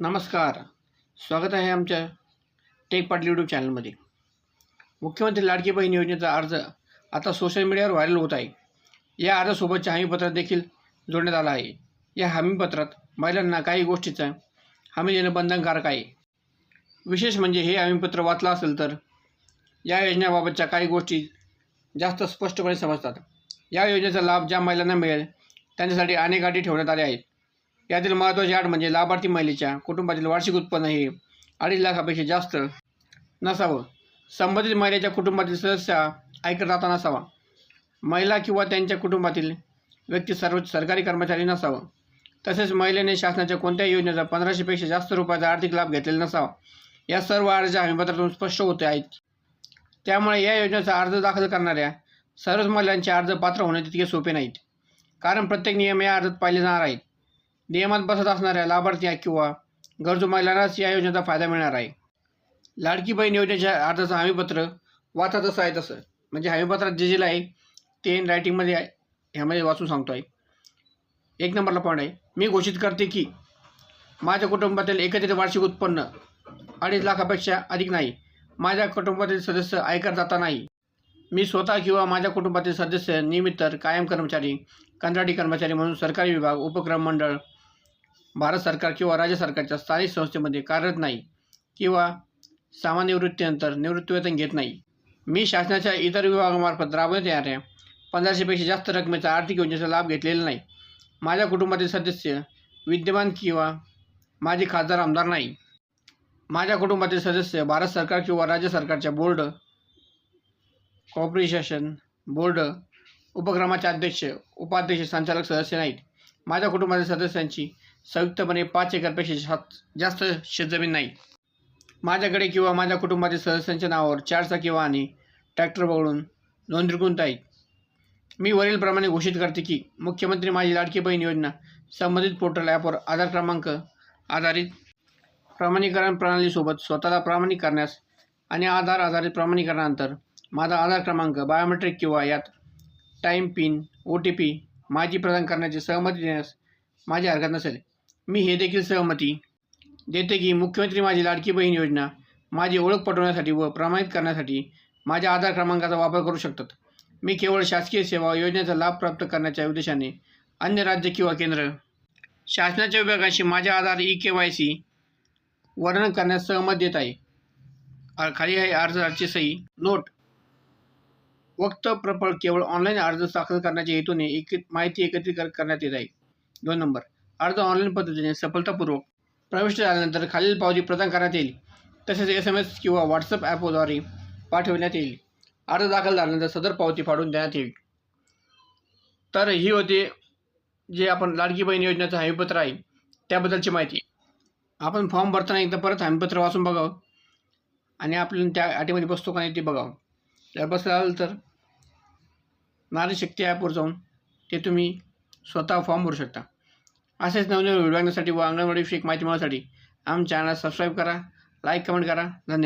नमस्कार. स्वागत आहे आमच्या टेक पाटील यूट्यूब चॅनलमध्ये मुख्यमंत्री लाडकी बहीण योजनेचा अर्ज आता सोशल मीडियावर व्हायरल होत आहे. या अर्जासोबतच्या हमीपत्रात देखील जोडण्यात आला आहे. या हमीपत्रात महिलांना काही गोष्टीचा हमी देणं बंधनकारक आहे. विशेष म्हणजे हे हमीपत्र वाचलं असेल तर या योजनेबाबतच्या काही गोष्टी जास्त स्पष्टपणे समजतात. या योजनेचा लाभ ज्या महिलांना मिळेल त्यांच्यासाठी अनेक अटी ठेवण्यात आल्या आहेत. यातील महत्त्वाची आठ म्हणजे लाभार्थी महिलेच्या कुटुंबातील वार्षिक उत्पन्न हे अडीच लाखापेक्षा जास्त नसावं. संबंधित महिलेच्या कुटुंबातील सदस्य आयकरदाता नसावा. महिला किंवा त्यांच्या कुटुंबातील व्यक्ती सर्व सरकारी कर्मचारी नसावं. तसेच महिलेने शासनाच्या कोणत्याही योजनेचा पंधराशेपेक्षा जास्त रुपयाचा आर्थिक लाभ घेतलेला नसावा. या सर्व अर्ज हमीपत्रातून स्पष्ट होते आहेत. त्यामुळे या योजनेचा अर्ज दाखल करणाऱ्या सर्वच महिलांचे अर्ज पात्र होणे तितके सोपे नाहीत. कारण प्रत्येक नियम या अर्जात पाहिले जाणार आहेत. नियमात बसत असणाऱ्या लाभार्थी किंवा गरजू महिलांनाच या योजनेचा फायदा मिळणार आहे. लाडकी बहीण योजनेच्या अर्जाचं हमीपत्र वाचा तसं आहे तसं. म्हणजे हमीपत्रात जे जे आहे ते इन रायटिंगमध्ये आहे. ह्यामध्ये वाचून सांगतो आहे एक नंबरला पॉईंट आहे. मी घोषित करते की माझ्या कुटुंबातील एकत्रित वार्षिक उत्पन्न अडीच लाखापेक्षा अधिक नाही. माझ्या कुटुंबातील सदस्य आयकरदाता नाही. मी स्वतः किंवा माझ्या कुटुंबातील सदस्य नियमित तर कायम कर्मचारी कंत्राटी कर्मचारी म्हणून सरकारी विभाग उपक्रम मंडळ भारत सरकार किंवा राज्य सरकारच्या स्थानिक संस्थेमध्ये कार्यरत नाही किंवा सामान्य निवृत्तीनंतर निवृत्तीवेतन घेत नाही. मी शासनाच्या इतर विभागामार्फत राबवण्यात येणाऱ्या पंधराशेपेक्षा जास्त रकमेचा आर्थिक योजनेचा लाभ घेतलेला नाही. माझ्या कुटुंबातील सदस्य विद्यमान किंवा माझे खासदार आमदार नाही. माझ्या कुटुंबातील सदस्य भारत सरकार किंवा राज्य सरकारच्या बोर्ड कॉर्पोरेशन बोर्ड उपक्रमाचे अध्यक्ष उपाध्यक्ष संचालक सदस्य नाहीत. माझ्या कुटुंबातील सदस्यांची संयुक्तपणे पाच एकरपेक्षा सात जास्त शेतजमीन नाही. माझ्याकडे किंवा माझ्या कुटुंबातील सदस्यांच्या नावावर चारचाकी वाहने ट्रॅक्टर वगळून नोंदणीकृत आहेत. मी वरीलप्रमाणे घोषित करते की मुख्यमंत्री माझी लाडकी बहीण योजना संबंधित पोर्टल ॲपवर आधार क्रमांक आधारित प्रमाणीकरण प्रणालीसोबत स्वतःला प्रामाणिक करण्यास आणि आधार आधारित प्रमाणीकरणानंतर माझा आधार क्रमांक बायोमेट्रिक किंवा यात time pin O T P माहिती प्रदान करण्याची सहमती देण्यास माझी हरकत नसेल. मी हे देखील सहमती देते की मुख्यमंत्री माझी लाडकी बहीण योजना माझी ओळख पटवण्यासाठी व प्रमाणित करण्यासाठी माझ्या आधार क्रमांकाचा वापर करू शकतात. मी केवळ शासकीय सेवा योजनेचा लाभ प्राप्त करण्याच्या उद्देशाने अन्य राज्य किंवा केंद्र शासनाच्या विभागाशी माझ्या Aadhaar e K Y C वर्णन करण्यास सहमत देत आहे. खाली आहे अर्जाची सही नोट वक्त प्रपळ केवळ ऑनलाईन अर्ज दाखल करण्याच्या हेतूने एक माहिती एकत्रित करण्यात येत आहे. दोन नंबर. अर्ज ऑनलाईन पद्धतीने सफलतापूर्वक प्रविष्ट झाल्यानंतर खालील पावती प्रदान करण्यात येईल. तसेच एस एम एस किंवा व्हॉट्सअप ॲपद्वारे पाठविण्यात येईल. अर्ज दाखल झाल्यानंतर सदर पावती फाडून देण्यात येईल. तर ही होती जे आपण लाडकी बहीण योजनेचं हमीपत्र आहे त्याबद्दलची माहिती. आपण फॉर्म भरताना एकदा परत हमीपत्र वाचून बघावं आणि आपल्याला त्या अटीमध्ये बसतो का नाही ते बघावं. जर बसलं तर नारी शक्ती ॲपवर जाऊन ते तुम्ही स्वतः फॉर्म भरू शकता. असेच नवनवीन व्हिडिओ आणण्यासाठी व अंगणवाडी विषयक माहिती मिळवण्यासाठी आमच्या चॅनल सबस्क्राईब करा लाईक कमेंट करा. धन्यवाद.